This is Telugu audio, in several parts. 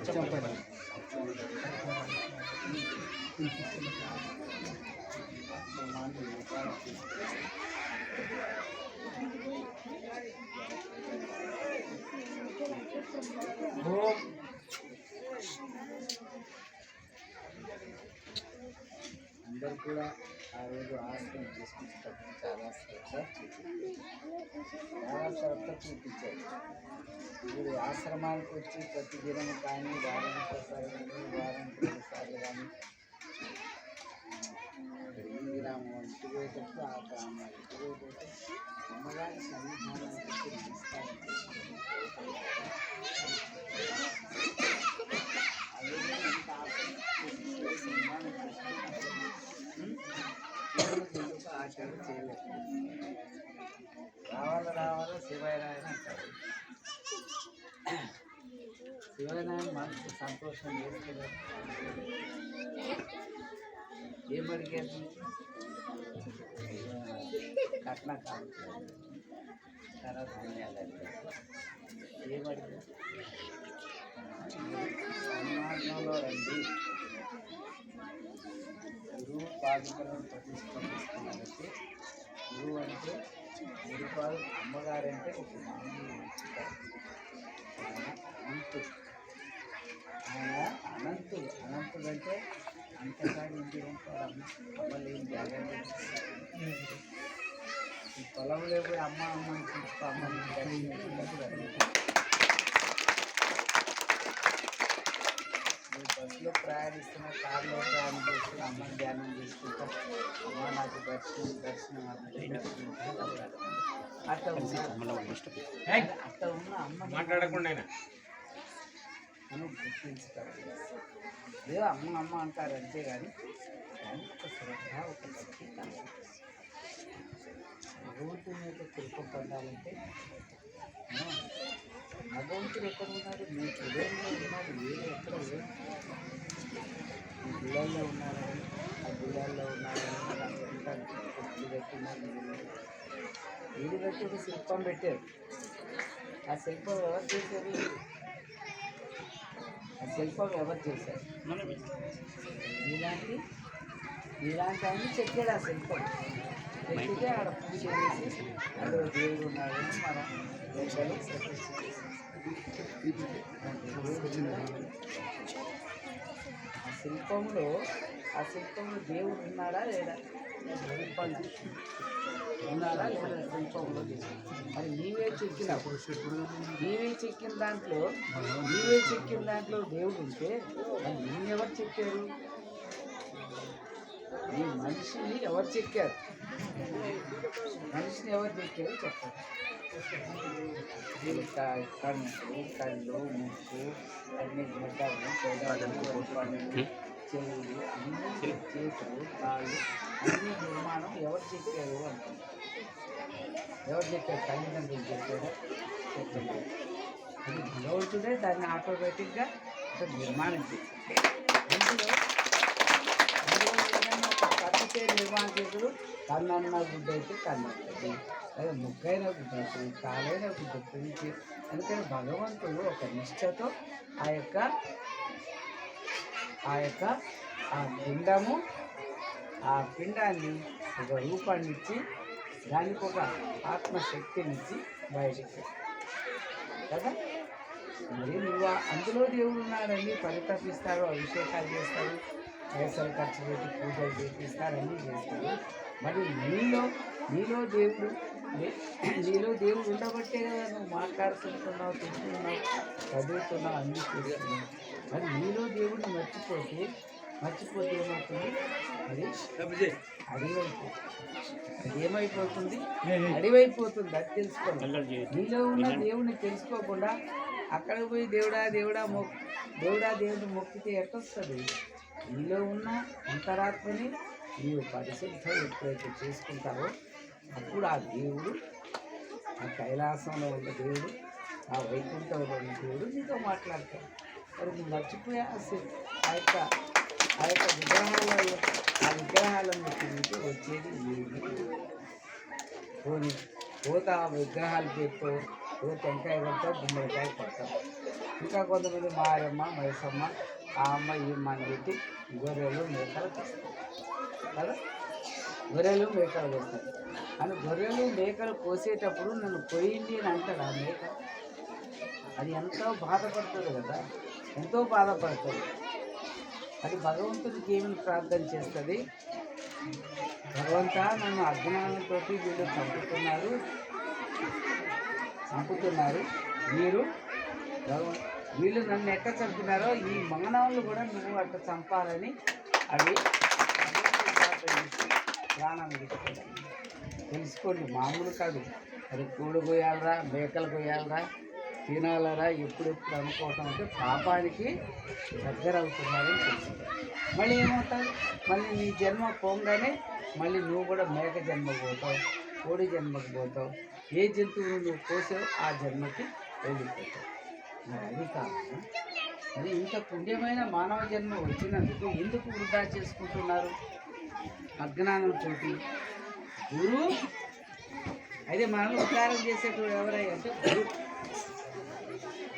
చెప్పండి ఓం అందరు కూడా ఆ రోజు ఆశ్రమం చేసుకుంటే చాలా శ్రద్ధ చూపించారు చాలా శ్రద్ధ చూపించారు ఇప్పుడు ఆశ్రమానికి వచ్చి ప్రతి దినం కానీ వారానికి ఒకసారి కానీ వారానికి ఒకసారి కానీ ఈ గ్రామం ఇంటికి పోయేటప్పుడు ఆ గ్రామం ఇంటికి పోయేటప్పుడు అమ్మగారి సన్నిధానానికి వచ్చి నమస్కారం చేసుకుంటారు. అదే ఇంత ఆశ్రమం చేసి సన్మానం చేసుకుంటారు. దేవుడు చేశారు చేయలేదు రావాలి రావాలి శివనాయన అంటారు. శివనాయన మనసు సంతోషం చేసుకున్నారు ఏం అడిగారు? కట్న కాదు. తర్వాత ధన్యాలు అడిగారు ఏం అడిగారు? సన్మార్గంలో రండి. గురువు పాదుకలను ప్రతిష్ఠిస్తున్నారంటే గురువు అంటే గురుపాదు అమ్మగారంటే ఒక అనంతుడు. ఆయన అనంతుడు. అనంతుడు అంటే అంతకాడి ఇంటి ఉంటాడు అమ్మలేని జాగ్రత్త పొలంలో పోయి అమ్మ అమ్మ అని పిలుచుకో అమ్మ అని దర్శించుకున్నప్పుడు అది. మీరు బస్సులో ప్రయాణిస్తున్న కారులో ప్రయాణం చేస్తున్న అమ్మని ధ్యానం చేసుకుంటా అమ్మ నాకు దర్శనం దర్శనం అట్లా ఉన్న అట్లా ఉన్న అమ్మ మాట్లాడకుండా మనం గుర్తించుతారు. అమ్మ అమ్మ అంటారు అంతే కానీ దానికి ఒక శ్రద్ధ ఒక భక్తి భగవంతుని యొక్క కృప పొందాలంటే భగవంతుడు ఎక్కడ ఉన్నాడు? మీ హృదయంలో ఉన్నాడు. వేరే ఎక్కడ లేదు మీ గుళ్ళల్లో ఉన్నారని ఆ గుళ్ళల్లో ఉన్నారని పెట్టినారు వీడు పెట్టి ఒక శిల్పం పెట్టారు. ఆ శిల్పం ఎవరు చేశారు? ఆ శిల్పం ఎవరు చేశారు? ఇలాంటి ఇలాంటి అన్ని చెక్కాడు ఆ శిల్పం. చెక్కితే ఆడ పూజ చేసి అందులో దేవుడు ఉన్నాడని మనం దేశాలు ఆ శిల్పంలో ఆ శిల్పంలో దేవుడు ఉన్నాడా లేదా శిల్పం ఉన్నాడా లేదా శిల్పంలో మరి నీవే చెక్కినప్పుడు నీవే చెక్కిన దాంట్లో నీవే చెక్కిన దాంట్లో దేవుడు ఉంటే మరి నిన్ను ఎవరు చెక్కారు? ఈ మనిషిని ఎవరు చెక్కారు? మనిషిని ఎవరు చెక్కారు చెప్పారు కన్ను కళ్ళు ముక్కు అన్ని గడ్డలు చెవులు అన్ని చేతులు కాళ్ళు అన్ని నిర్మాణం ఎవరు చెక్కారు అంటారు ఎవరు చెప్పారు తల్లిదండ్రులు చెప్పారు చెప్పలేదు అది భగవంతుడే దాన్ని ఆటోమేటిక్గా నిర్మాణం చేశాడు. అందులో అయితే పద్ధతి కన్నన్న గుడ్డ అయితే కన్నవుతుంది అదే ముక్కైన గుడ్డ అవుతుంది కాలైన గుడ్డ అవుతుంది అందుకని భగవంతుడు ఒక నిష్ఠతో ఆ యొక్క ఆ యొక్క ఆ పిండము ఆ పిండాన్ని ఒక రూపాన్ని ఇచ్చి దానికి ఒక ఆత్మశక్తినిచ్చి బయటికి కదా? మరి నువ్వు అందులో దేవుడు ఉన్నాడని పరితపిస్తారు అభిషేకాలు చేస్తారు. పైసలు ఖర్చు పెట్టి పూజలు చేపిస్తారు అన్నీ చేస్తారు. మరి నీలో నీలో దేవుడు నీలో దేవుడు ఉండబట్టే కదా నువ్వు మాట్లాడుతుంటున్నావు తింటున్నావు చదువుతున్నావు అన్నీ చేస్తున్నావు. మరి నీలో దేవుడిని మర్చిపోతే మర్చిపోతే ఏమవుతుంది? అది అడివైపోతుంది ఏమైపోతుంది అడివైపోతుంది అది తెలుసుకోండి నీలో ఉన్న దేవుడిని తెలుసుకోకుండా అక్కడికి పోయి దేవుడా దేవుడా మొక్ దేవుడా దేవుడిని మొక్కితే ఎట్టొస్తుంది? నీలో ఉన్న అంతరాత్మని నీవు పరిశుద్ధం ఎప్పుడైతే చేసుకుంటావో అప్పుడు ఆ దేవుడు ఆ కైలాసంలో ఉన్న దేవుడు ఆ వైకుంఠంలో ఉన్న దేవుడు నీతో మాట్లాడతాడు. మరి నువ్వు మర్చిపోయా ఆ యొక్క ఆ యొక్క విగ్రహాలలో ఆ విగ్రహాలను తిరిగితే వచ్చేది ఏమి పోనీ పోత ఆ విగ్రహాలు పెడతావు ఓ టెంకాయ కొడతావు గుమ్మడికాయ కొడతావు. ఇంకా కొంతమంది మాయమ్మ మైసమ్మ ఆ అమ్మ ఈ మందికి గొర్రెలు మేకలు కదా? గొర్రెలు మేకలు తెస్తారు అని గొర్రెలు మేకలు కోసేటప్పుడు నన్ను పోయింది అని అంటాడు ఆ మేక? అది ఎంతో బాధపడుతుంది కదా? ఎంతో బాధపడుతుంది. అది భగవంతుడికి ఏమని ప్రార్థన చేస్తుంది? భగవంత నన్ను అజ్ఞానంతో వీళ్ళు చంపుతున్నారు. చంపుతున్నారు. మీరు భగవంతు వీళ్ళు నన్ను ఎట్లా చంపుతున్నారో ఈ మానవులు కూడా నువ్వు అట్లా చంపాలని అవి ప్రాణాలు ప్రార్థన తెలుసుకోండి. మామూలు కాదు. అది కోడి కొయ్యాలరా మేకలు కొయ్యాలరా తినాలరా ఎప్పుడెప్పుడు అనుకోవటం అంటే పాపానికి దగ్గర అవుతున్నారని తెలుసు మళ్ళీ ఏమవుతావు మళ్ళీ నీ జన్మ పోగానే మళ్ళీ నువ్వు కూడా మేక జన్మకు పోతావు కోడి జన్మకు పోతావు. ఏ జంతువును నువ్వు కోసావు ఆ జన్మకి వెళ్ళిపోతావు. అది కాదు అది ఇంత పుణ్యమైన మానవ జన్మ వచ్చినందుకు ఎందుకు వృధా చేసుకుంటున్నారు? అజ్ఞానంతో గురు అయితే మనల్ని ఉద్ధారం చేసేటప్పుడు ఎవరైతే అంటే గురు.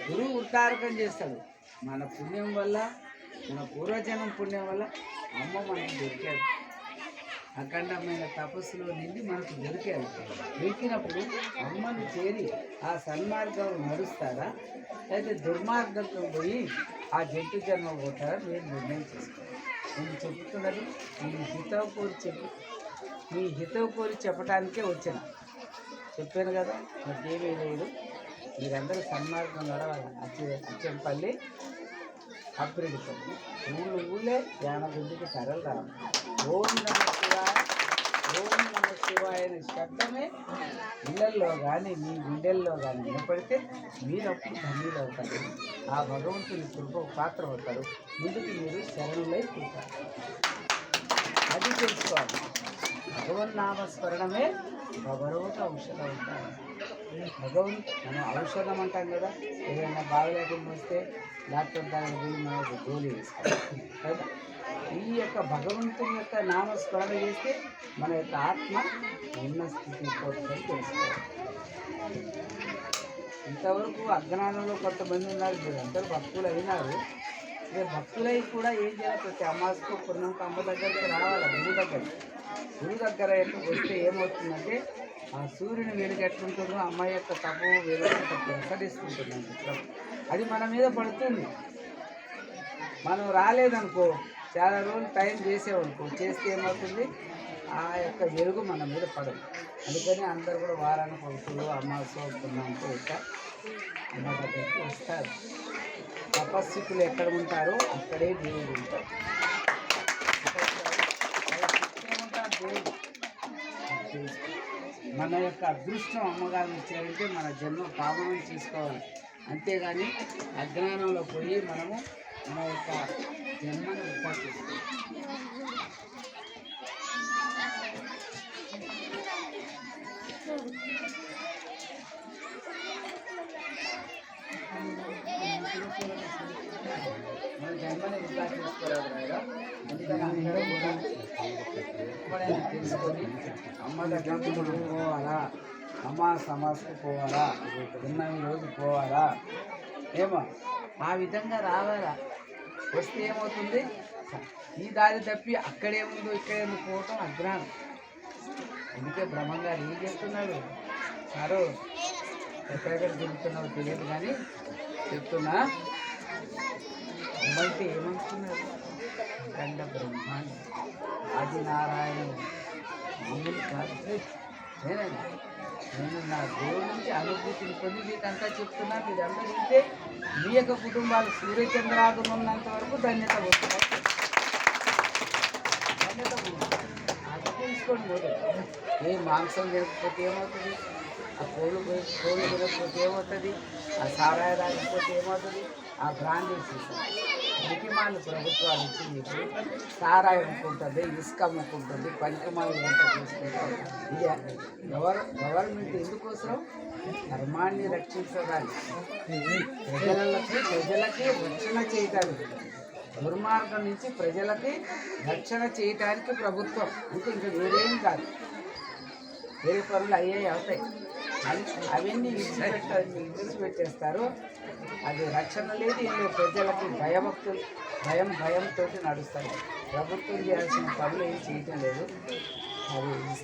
గురువు ఉద్ధారకం చేస్తాడు. మన పుణ్యం వల్ల మన పూర్వజనం పుణ్యం వల్ల అమ్మ మనకు దొరికాడు అఖండమైన తపస్సులో నిండి మనకు దొరికారు. దొరికినప్పుడు అమ్మను చేరి ఆ సన్మార్గం నడుస్తారా? అయితే దుర్మార్గంతో పోయి ఆ జంతు జన్మ పోతారా మీరు నిర్ణయం చేసుకోవాలి. నేను చెప్తున్నది మీ హితవు కోరి చెప్పి మీ హితవు కోరి చెప్పడానికే వచ్చిన. చెప్పాను కదా నాకేమీ లేదు. మీరందరూ సన్మార్గం నడవాలి. అచ్చి అచ్చంపల్లి అప్రెడిపల్లి. ఊళ్ళు ఊళ్ళే యానగుండికి తరలు రావాలి. ఓం ఓం నమ శివాయ అనే శబ్దమే ఇళ్ళల్లో కానీ మీ గుండెల్లో కానీ వినపడితే మీరు అప్పుడు ధన్యులు అవుతారు. ఆ భగవంతుని కృప పాత్ర అవుతారు. ముందుకు మీరు శరణులై కూతారు. అది తెలుసుకోవాలి. భగవన్నామస్మరణమే భగవత ఔషధం అవుతారు భగవన్ మనం ఔషధం అంటాం కదా ఏదైనా బాగలేకుండా వస్తే డాక్టర్ దాని పోయి మనకు గోళీ వేస్తాం కదా? ఈ యొక్క భగవంతుని యొక్క నామస్మరణ చేస్తే మన యొక్క ఆత్మ ఉన్న స్థితి పోతుందని తెలుసుకోవాలి. ఇంతవరకు అజ్ఞానంలో కొంతమంది ఉన్నారు అందరూ భక్తులు అయినారు ఇక భక్తులై కూడా ఏం చేయాలి ప్రతి అమాసకు పుణ్యం అమ్మ దగ్గరికి రావాలి గురువు దగ్గర గురువు దగ్గర వస్తే ఏమవుతుందంటే ఆ సూర్యుని వెలుగు ఎట్లుంటుందో అమ్మ యొక్క తప్పు వెలుగు ప్రసరిస్తుంటుందండి అది మన మీద పడుతుంది. మనం రాలేదనుకో చాలా రోజులు టైం చేసేవనుకో చేస్తే ఏమవుతుంది? ఆ యొక్క వెలుగు మన మీద పడదు. అందుకని అందరు కూడా వారానికి ఒకరు అమాసో పుణ్యంతో ఇట్లా అమ్మ దగ్గరికి వస్తారు తపస్సుకులు ఎక్కడ ఉంటారో అక్కడే దేవుడు ఉంటారు మన యొక్క అదృష్టం అమ్మగారు ఇచ్చారంటే మన జన్మ పాపం చేసుకోవాలి. అంతేగాని అజ్ఞానంలో పోయి మనము మన యొక్క జన్మను వృధా చేసుకోవాలి మన జన్మని వృధా చేసుకోలేదు కదా అందుకని అందరూ కూడా ఎప్పుడైనా తెలుసుకొని అమ్మ దగ్గరికి పోవాలా అమ్మ సమాస్కు పోవాలా ఉన్న రోజు పోవాలా ఏమో? ఆ విధంగా రావాలా? వస్తే ఏమవుతుంది? ఈ దారి తప్పి అక్కడేముందో ఇక్కడేమో పోవటం అజ్ఞానం. అందుకే బ్రహ్మంగారు ఏం చేస్తున్నాడు? సారు ఎక్కడెక్కడ తిరుగుతున్నావు తెలియదు కానీ చెప్తున్నా. అమ్మంటే ఏమనుకున్నారు? గండ బ్రహ్మాండం ఆదినారాయణుడు మామూలు కాదు. నేనండి నేను. నా దేవుడి నుంచి అనుభూతిని పొంది మీకంతా చెప్తున్నా. మీరంతా వింటే మీ యొక్క కుటుంబాలు సూర్యచంద్రాదులు ఉన్నంత వరకు ధన్యత వస్తుంది ధన్యత అది తెలుసుకోండి. మొదలు ఏ మాంసం తినకపోతే ఏమవుతుంది? ఆ కోళ్ళు కోళ్ళు తినకపోతే ఏమవుతుంది? ఆ సారాయి రాకపోతే ఏమవుతుంది? ఆ బ్రాండ్ సీజన్ ప్రభుత్వాలు ఇచ్చి మీకు సారాయి అమ్ముకుంటుంది ఇసుక అమ్ముకుంటుంది పంచమాలు ఎంత తీసుకుంటుంది ఇది గవర్ గవర్నమెంట్ ఎందుకోసం? ధర్మాన్ని రక్షించడానికి ప్రజలకి ప్రజలకి రక్షణ చేయడానికి దుర్మార్గం నుంచి ప్రజలకి రక్షణ చేయటానికి ప్రభుత్వం. ఇంకా ఇంకా వేరేం కాదు. వేరే పనులు అయ్యాయి అవుతాయి. అవన్నీ విడిచిపెట్ట విడిచిపెట్టేస్తారు. అది రక్షణ లేదు ఏదో ప్రజలకి భయభక్తులు భయం భయంతో నడుస్తారు ప్రభుత్వం చేయాల్సిన పనులు ఏం చేయటం లేదు. అది